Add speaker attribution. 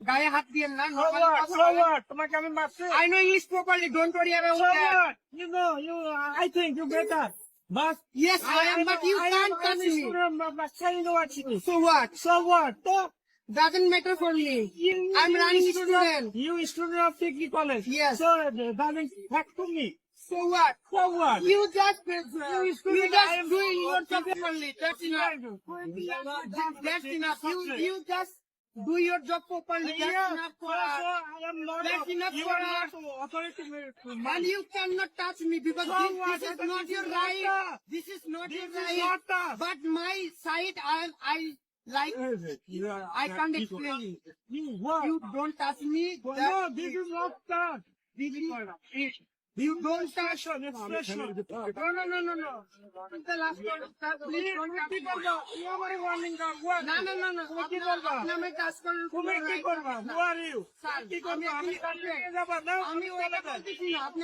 Speaker 1: গায়ে হাত দিয়েন না
Speaker 2: So
Speaker 1: normally
Speaker 2: what?
Speaker 1: কথা
Speaker 2: So
Speaker 1: বলেন।
Speaker 2: what? তোমাকে আমি মারছি
Speaker 1: I know English properly, don't worry about
Speaker 2: So
Speaker 1: that.
Speaker 2: what? You know, you, I think you better. But
Speaker 1: Yes, I am, but you
Speaker 2: I
Speaker 1: can't
Speaker 2: am
Speaker 1: touch
Speaker 2: a
Speaker 1: me.
Speaker 2: student, but but tell you what you do.
Speaker 1: So what?
Speaker 2: So what? So,
Speaker 1: Doesn't matter for me.
Speaker 2: you-
Speaker 1: I'm
Speaker 2: you
Speaker 1: running
Speaker 2: student-. You student of Tiki College.
Speaker 1: Yes.
Speaker 2: So, uh, doesn't back to me.
Speaker 1: So what?
Speaker 2: So what?
Speaker 1: You just,
Speaker 2: You
Speaker 1: you just doing your job properly. That's enough. That's enough. You, you just do your job properly. That's
Speaker 2: Yeah,
Speaker 1: enough for us.
Speaker 2: I am not.
Speaker 1: That's enough
Speaker 2: you
Speaker 1: for us.
Speaker 2: not authority
Speaker 1: And you cannot touch me because
Speaker 2: So
Speaker 1: this, this is not your right. This is not
Speaker 2: This
Speaker 1: your right.
Speaker 2: not
Speaker 1: But my side, I, I like. I can't explain it.
Speaker 2: You what?
Speaker 1: You don't touch me.
Speaker 2: no,
Speaker 1: that-
Speaker 2: this is not that.
Speaker 1: This is- You don't touch.
Speaker 2: Expression.
Speaker 1: No, no, no, no, no. This is the last one. Sir, please don't touch
Speaker 2: কি
Speaker 1: me.
Speaker 2: করবা? তুমি আমারে warning দাও, what?
Speaker 1: না না না না
Speaker 2: তুমি কি
Speaker 1: আপনার-
Speaker 2: করবা?
Speaker 1: আপনি আমায় কাজ করার কোনো
Speaker 2: তুমি কি
Speaker 1: right
Speaker 2: করবা?
Speaker 1: নাই।
Speaker 2: Who are you?
Speaker 1: স্যার,
Speaker 2: কি করবা?
Speaker 1: আমি
Speaker 2: আমি
Speaker 1: এখানে
Speaker 2: কাছে নিয়ে যাবা? না,
Speaker 1: আমি
Speaker 2: আমি
Speaker 1: ওইটা
Speaker 2: চলে যাই।
Speaker 1: বলতেছি না আপনি